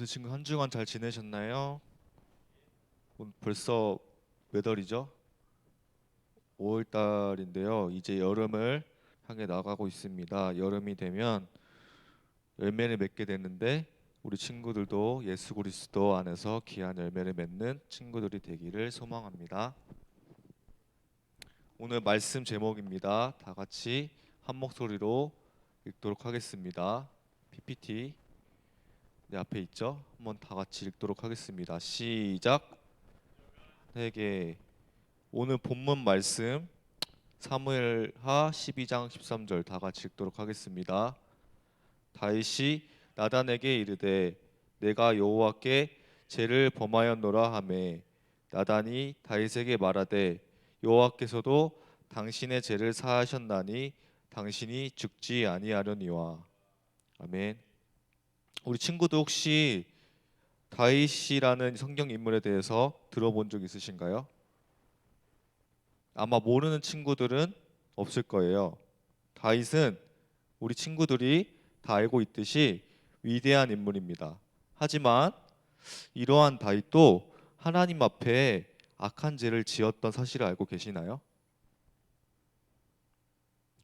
요새 친구 한 주간 잘 지내셨나요? 오늘 벌써 몇 월이죠? 5월 달인데요. 이제 여름을 향해 나가고 있습니다. 여름이 되면 열매를 맺게 되는데 우리 친구들도 예수 그리스도 안에서 귀한 열매를 맺는 친구들이 되기를 소망합니다. 오늘 말씀 제목입니다. 다 같이 한 목소리로 읽도록 하겠습니다. PPT 내 앞에 있죠? 한번 다 같이 읽도록 하겠습니다. 시작. 내게 오늘 본문 말씀 사무엘하 12장 13절 다 같이 읽도록 하겠습니다. 다윗이 나단에게 이르되 내가 여호와께 죄를 범하였노라 하매 나단이 다윗에게 말하되 여호와께서도 당신의 죄를 사하셨나니 당신이 죽지 아니하려니와 아멘. 우리 친구도 혹시 다윗이라는 성경 인물에 대해서 들어본 적 있으신가요? 아마 모르는 친구들은 없을 거예요. 다윗은 우리 친구들이 다 알고 있듯이 위대한 인물입니다. 하지만 이러한 다윗도 하나님 앞에 악한 죄를 지었던 사실을 알고 계시나요?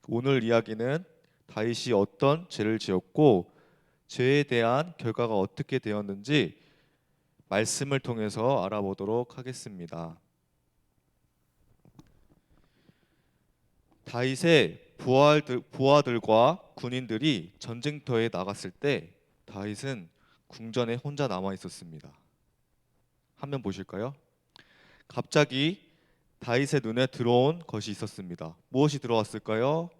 오늘 이야기는 다윗이 어떤 죄를 지었고 죄에 대한 결과가 어떻게 되었는지 말씀을 통해서 알아보도록 하겠습니다. 다윗의 부하들, 부하들과 군인들이 전쟁터에 나갔을 때 다윗은 궁전에 혼자 남아 있었습니다. 화면 보실까요? 갑자기 다윗의 눈에 들어온 것이 있었습니다. 무엇이 들어왔을까요?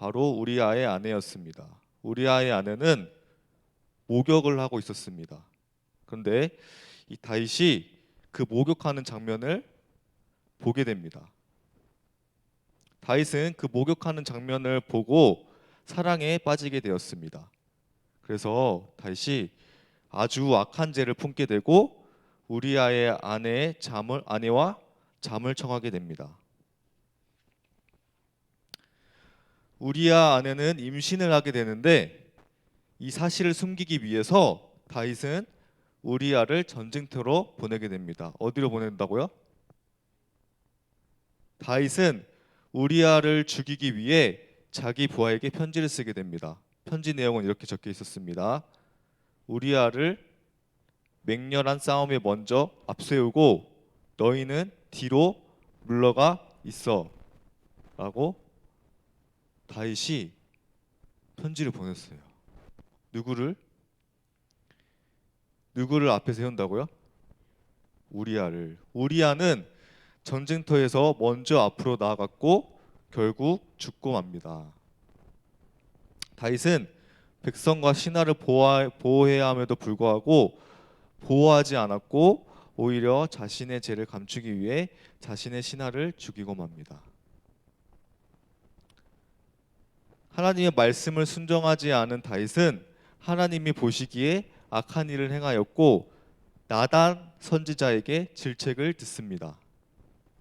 바로 우리아의 아내였습니다. 우리아의 아내는 목욕을 하고 있었습니다. 그런데 이 다윗이 그 목욕하는 장면을 보게 됩니다. 다윗은 그 목욕하는 장면을 보고 사랑에 빠지게 되었습니다. 그래서 다윗이 아주 악한 죄를 품게 되고 우리아의 아내의 잠을 아내와 잠을 청하게 됩니다. 우리아 아내는 임신을 하게 되는데 이 사실을 숨기기 위해서 다윗은 우리아를 전쟁터로 보내게 됩니다. 어디로 보낸다고요? 다윗은 우리아를 죽이기 위해 자기 부하에게 편지를 쓰게 됩니다. 편지 내용은 이렇게 적혀 있었습니다. 우리아를 맹렬한 싸움에 먼저 앞세우고 너희는 뒤로 물러가 있어 라고 다윗이 편지를 보냈어요. 누구를? 누구를 앞에 세운다고요? 우리아를. 우리아는 전쟁터에서 먼저 앞으로 나아갔고 결국 죽고 맙니다. 다윗은 백성과 신하를 보호해야 함에도 불구하고 보호하지 않았고 오히려 자신의 죄를 감추기 위해 자신의 신하를 죽이고 맙니다. 하나님의 말씀을 순종하지 않은 다윗은 하나님이 보시기에 악한 일을 행하였고 나단 선지자에게 질책을 듣습니다.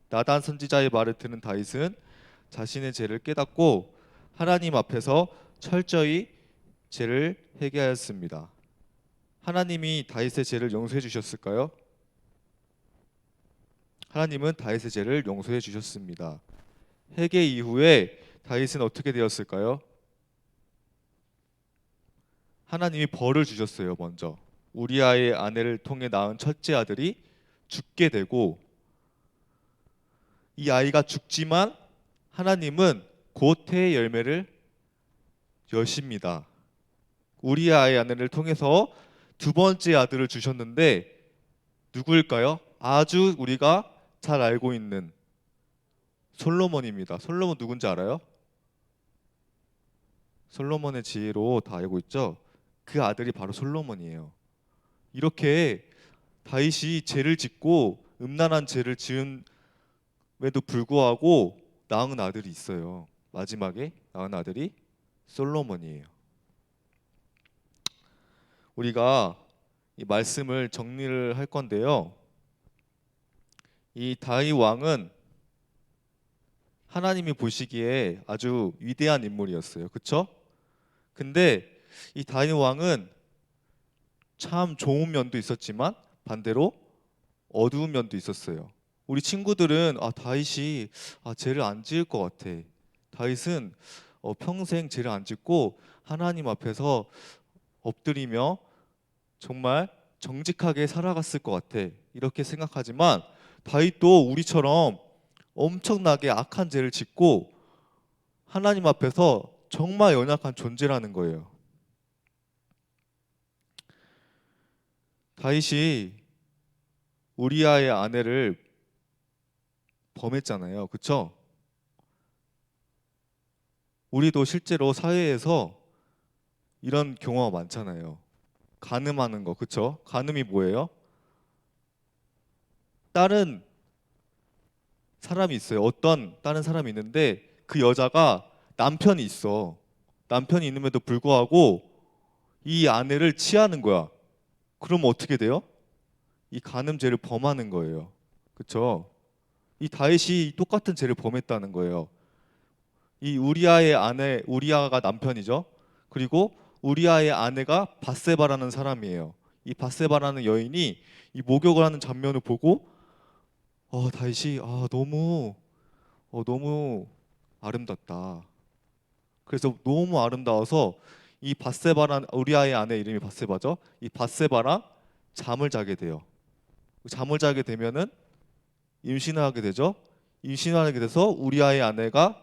나단 선지자의 말을 듣는 다윗은 자신의 죄를 깨닫고 하나님 앞에서 철저히 죄를 회개하였습니다. 하나님이 다윗의 죄를 용서해 주셨을까요? 하나님은 다윗의 죄를 용서해 주셨습니다. 회개 이후에 다윗은 어떻게 되었을까요? 하나님이 벌을 주셨어요. 먼저 우리아의 아내를 통해 낳은 첫째 아들이 죽게 되고 이 아이가 죽지만 하나님은 고태의 열매를 여십니다. 우리아의 아내를 통해서 두 번째 아들을 주셨는데 누구일까요? 아주 우리가 잘 알고 있는 솔로몬입니다. 솔로몬 누군지 알아요? 솔로몬의 지혜로 다 알고 있죠. 그 아들이 바로 솔로몬이에요. 이렇게 다윗이 죄를 짓고 음란한 죄를 지은에도 불구하고 낳은 아들이 있어요. 마지막에 낳은 아들이 솔로몬이에요. 우리가 이 말씀을 정리를 할 건데요. 이 다윗 왕은 하나님이 보시기에 아주 위대한 인물이었어요. 그렇죠? 근데 이 다윗 왕은 참 좋은 면도 있었지만 반대로 어두운 면도 있었어요. 우리 친구들은 아 다윗이 아 죄를 안 지을 것 같아. 다윗은 어, 평생 죄를 안 짓고 하나님 앞에서 엎드리며 정말 정직하게 살아갔을 것 같아. 이렇게 생각하지만 다윗도 우리처럼 엄청나게 악한 죄를 짓고 하나님 앞에서 정말 연약한 존재라는 거예요. 다윗이 우리아의 아내를 범했잖아요. 그쵸? 우리도 실제로 사회에서 이런 경우가 많잖아요. 간음하는 거, 그쵸? 간음이 뭐예요? 다른 사람이 있어요. 어떤 다른 사람이 있는데 그 여자가 남편이 있어. 남편이 있음에도 불구하고 이 아내를 치하는 거야. 그럼 어떻게 돼요? 이 간음죄를 범하는 거예요. 그쵸? 이 다윗이 똑같은 죄를 범했다는 거예요. 이 우리아의 아내, 우리아가 남편이죠. 그리고 우리아의 아내가 바세바라는 사람이에요. 이 바세바라는 여인이 이 목욕을 하는 장면을 보고 어, 다윗이 아, 너무 어, 너무 아름답다. 그래서 너무 아름다워서 이 바세바란 우리아의 아내 이름이 바세바죠. 이 바세바랑 잠을 자게 돼요. 잠을 자게 되면은 임신을 하게 되죠. 임신을 하게 돼서 우리아의 아내가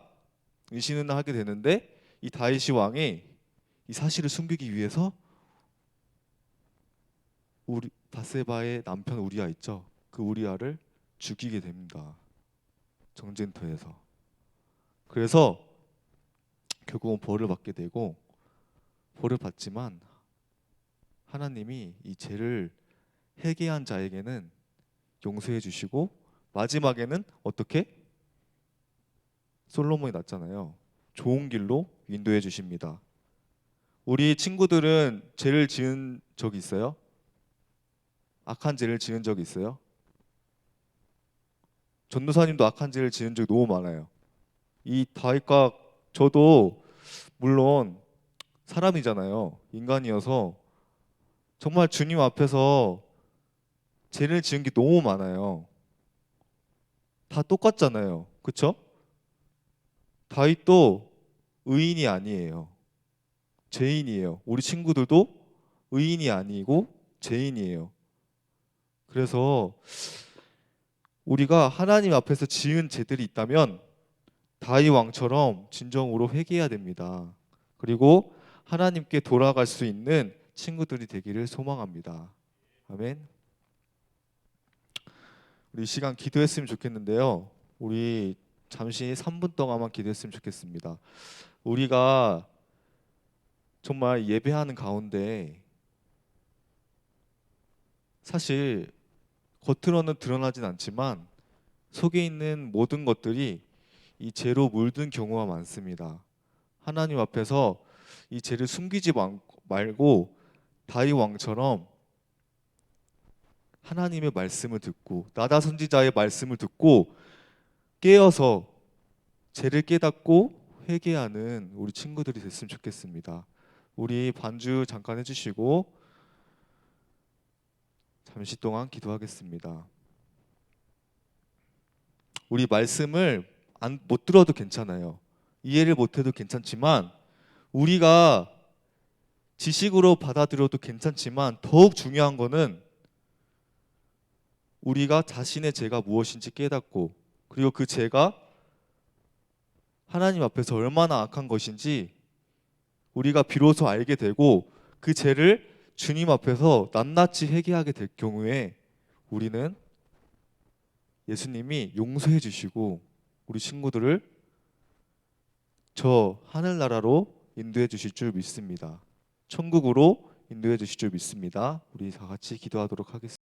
임신을 하게 되는데 이 다윗이 왕이 이 사실을 숨기기 위해서 우리 바세바의 남편 우리아 있죠. 그 우리아를 죽이게 됩니다. 정쟁터에서. 그래서 결국은 벌을 받게 되고 벌을 받지만 하나님이 이 죄를 회개한 자에게는 용서해 주시고 마지막에는 어떻게 솔로몬이 났잖아요. 좋은 길로 인도해 주십니다. 우리 친구들은 죄를 지은 적이 있어요? 악한 죄를 지은 적이 있어요? 전도사님도 악한 죄를 지은 적이 너무 많아요. 이 다윗과 저도 물론 사람이잖아요. 인간이어서 정말 주님 앞에서 죄를 지은 게 너무 많아요. 다 똑같잖아요. 그쵸? 다윗도 의인이 아니에요. 죄인이에요. 우리 친구들도 의인이 아니고 죄인이에요. 그래서 우리가 하나님 앞에서 지은 죄들이 있다면 다윗 왕처럼 진정으로 회개해야 됩니다. 그리고 하나님께 돌아갈 수 있는 친구들이 되기를 소망합니다. 아멘. 우리 이 시간 기도했으면 좋겠는데요. 우리 잠시 3분 동안만 기도했으면 좋겠습니다. 우리가 정말 예배하는 가운데 사실 겉으로는 드러나진 않지만 속에 있는 모든 것들이 이 죄로 물든 경우가 많습니다. 하나님 앞에서 이 죄를 숨기지 말- 말고 다윗 왕처럼 하나님의 말씀을 듣고 나다 선지자의 말씀을 듣고 깨어서 죄를 깨닫고 회개하는 우리 친구들이 됐으면 좋겠습니다. 우리 반주 잠깐 해주시고 잠시 동안 기도하겠습니다. 우리 말씀을 안, 못 들어도 괜찮아요. 이해를 못해도 괜찮지만 우리가 지식으로 받아들여도 괜찮지만 더욱 중요한 거는 우리가 자신의 죄가 무엇인지 깨닫고 그리고 그 죄가 하나님 앞에서 얼마나 악한 것인지 우리가 비로소 알게 되고 그 죄를 주님 앞에서 낱낱이 회개하게 될 경우에 우리는 예수님이 용서해 주시고 우리 친구들을 저 하늘나라로 인도해 주실 줄 믿습니다. 천국으로 인도해 주실 줄 믿습니다. 우리 다 같이 기도하도록 하겠습니다.